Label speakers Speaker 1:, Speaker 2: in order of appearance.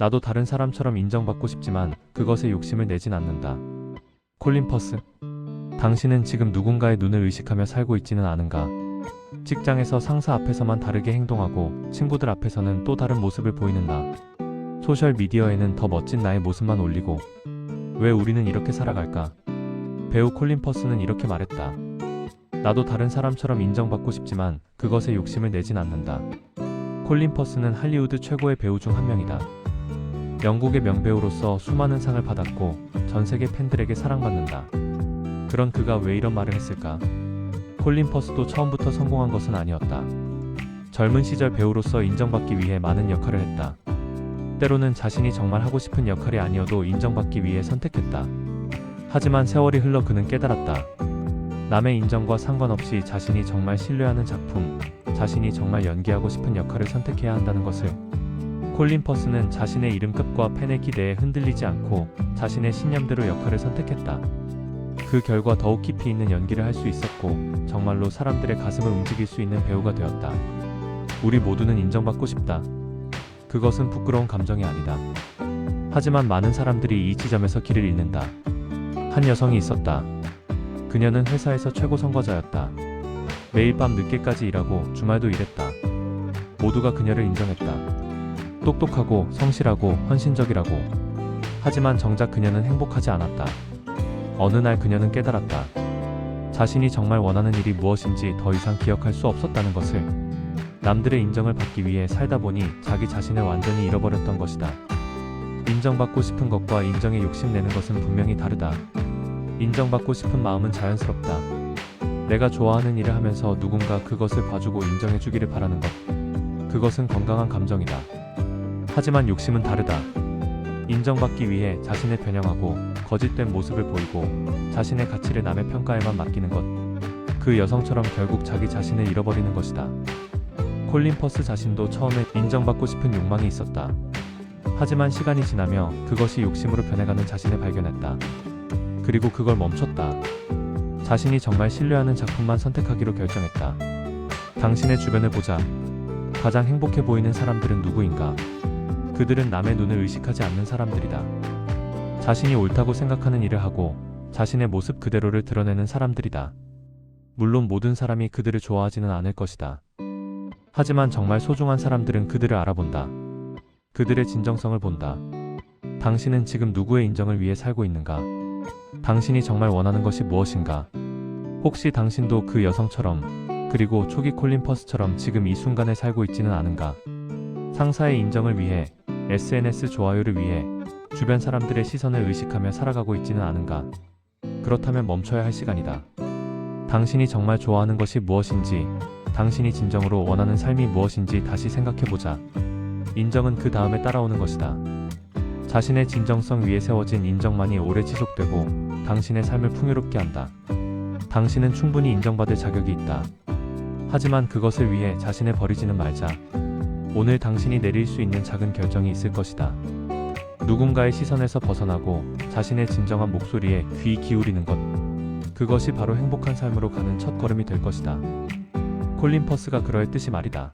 Speaker 1: 나도 다른 사람처럼 인정받고 싶지만 그것에 욕심을 내진 않는다. 콜린 퍼스. 당신은 지금 누군가의 눈을 의식하며 살고 있지는 않은가? 직장에서 상사 앞에서만 다르게 행동하고 친구들 앞에서는 또 다른 모습을 보이는 나. 소셜 미디어에는 더 멋진 나의 모습만 올리고 왜 우리는 이렇게 살아갈까? 배우 콜린 퍼스는 이렇게 말했다. 나도 다른 사람처럼 인정받고 싶지만 그것에 욕심을 내진 않는다. 콜린 퍼스는 할리우드 최고의 배우 중 한 명이다. 영국의 명배우로서 수많은 상을 받았고 전 세계 팬들에게 사랑받는다. 그런 그가 왜 이런 말을 했을까? 콜린 퍼스도 처음부터 성공한 것은 아니었다. 젊은 시절 배우로서 인정받기 위해 많은 역할을 했다. 때로는 자신이 정말 하고 싶은 역할이 아니어도 인정받기 위해 선택했다. 하지만 세월이 흘러 그는 깨달았다. 남의 인정과 상관없이 자신이 정말 신뢰하는 작품, 자신이 정말 연기하고 싶은 역할을 선택해야 한다는 것을. 콜린 퍼스는 자신의 이름값과 팬의 기대에 흔들리지 않고 자신의 신념대로 역할을 선택했다. 그 결과 더욱 깊이 있는 연기를 할 수 있었고 정말로 사람들의 가슴을 움직일 수 있는 배우가 되었다. 우리 모두는 인정받고 싶다. 그것은 부끄러운 감정이 아니다. 하지만 많은 사람들이 이 지점에서 길을 잃는다. 한 여성이 있었다. 그녀는 회사에서 최고 선거자였다. 매일 밤 늦게까지 일하고 주말도 일했다. 모두가 그녀를 인정했다. 똑똑하고 성실하고 헌신적이라고. 하지만 정작 그녀는 행복하지 않았다. 어느 날 그녀는 깨달았다. 자신이 정말 원하는 일이 무엇인지 더 이상 기억할 수 없었다는 것을. 남들의 인정을 받기 위해 살다 보니 자기 자신을 완전히 잃어버렸던 것이다. 인정받고 싶은 것과 인정에 욕심내는 것은 분명히 다르다. 인정받고 싶은 마음은 자연스럽다. 내가 좋아하는 일을 하면서 누군가 그것을 봐주고 인정해주기를 바라는 것. 그것은 건강한 감정이다. 하지만 욕심은 다르다. 인정받기 위해 자신을 변형하고 거짓된 모습을 보이고 자신의 가치를 남의 평가에만 맡기는 것. 그 여성처럼 결국 자기 자신을 잃어버리는 것이다. 콜린 퍼스 자신도 처음에 인정받고 싶은 욕망이 있었다. 하지만 시간이 지나며 그것이 욕심으로 변해가는 자신을 발견했다. 그리고 그걸 멈췄다. 자신이 정말 신뢰하는 작품만 선택하기로 결정했다. 당신의 주변을 보자. 가장 행복해 보이는 사람들은 누구인가? 그들은 남의 눈을 의식하지 않는 사람들이다. 자신이 옳다고 생각하는 일을 하고 자신의 모습 그대로를 드러내는 사람들이다. 물론 모든 사람이 그들을 좋아하지는 않을 것이다. 하지만 정말 소중한 사람들은 그들을 알아본다. 그들의 진정성을 본다. 당신은 지금 누구의 인정을 위해 살고 있는가? 당신이 정말 원하는 것이 무엇인가? 혹시 당신도 그 여성처럼 그리고 초기 콜린 퍼스처럼 지금 이 순간에 살고 있지는 않은가? 상사의 인정을 위해 SNS 좋아요를 위해 주변 사람들의 시선을 의식하며 살아가고 있지는 않은가? 그렇다면 멈춰야 할 시간이다. 당신이 정말 좋아하는 것이 무엇인지, 당신이 진정으로 원하는 삶이 무엇인지 다시 생각해보자. 인정은 그 다음에 따라오는 것이다. 자신의 진정성 위에 세워진 인정만이 오래 지속되고 당신의 삶을 풍요롭게 한다. 당신은 충분히 인정받을 자격이 있다. 하지만 그것을 위해 자신을 버리지는 말자. 오늘 당신이 내릴 수 있는 작은 결정이 있을 것이다. 누군가의 시선에서 벗어나고 자신의 진정한 목소리에 귀 기울이는 것. 그것이 바로 행복한 삶으로 가는 첫 걸음이 될 것이다. 콜린 퍼스가 그럴 뜻이 말이다.